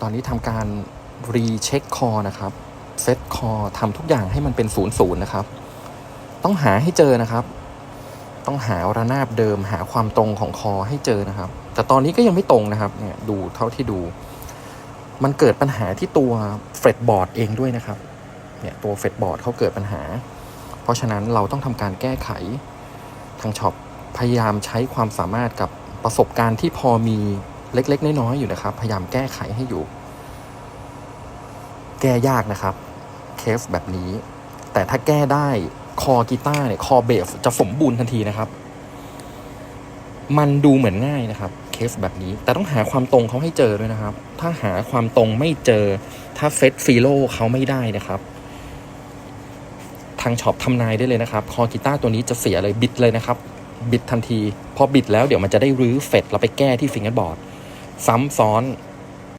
ตอนนี้ทำการรีเช็คคอนะครับเซตคอทำทุกอย่างให้มันเป็นศูนย์ศูนย์นะครับ ต้องหาให้เจอนะครับ ต้องหาระนาบเดิม หาความตรงของคอให้เจอนะครับ แต่ตอนนี้ก็ยังไม่ตรงนะครับเนี่ยดูเท่าที่ดู มันเกิดปัญหาที่ตัวเฟรดบอร์ดเองด้วยนะครับเนี่ยตัวเฟรดบอร์ดเขาเกิดปัญหา เพราะฉะนั้นเราต้องทำการแก้ไข ทางช็อปพยายามใช้ความสามารถกับประสบการณ์ที่พอมี เล็ก ๆ น้อยๆอยู่นะครับ พยายามแก้ไขให้อยู่ แก้ยากนะครับ เคสแบบนี้ แต่ถ้าแก้ได้คอกีตาร์เนี่ยคอเบสจะสมบูรณ์ทันทีนะครับ มันดูเหมือนง่ายนะครับ เคสแบบนี้ แต่ต้องหาความตรงเขาให้เจอด้วยนะครับ ถ้าหาความตรงไม่เจอ ถ้าเฟสฟีโลเขาไม่ได้นะครับ ทางช็อปทำนายได้เลยนะครับ คอกีตาร์ตัวนี้จะเสียเลยบิดเลยนะครับ บิดทันที พอบิดแล้วเดี๋ยวมันจะได้รื้อเฟดเราไปแก้ที่ฟิงเกอร์บอร์ด ซ้ำซ้อน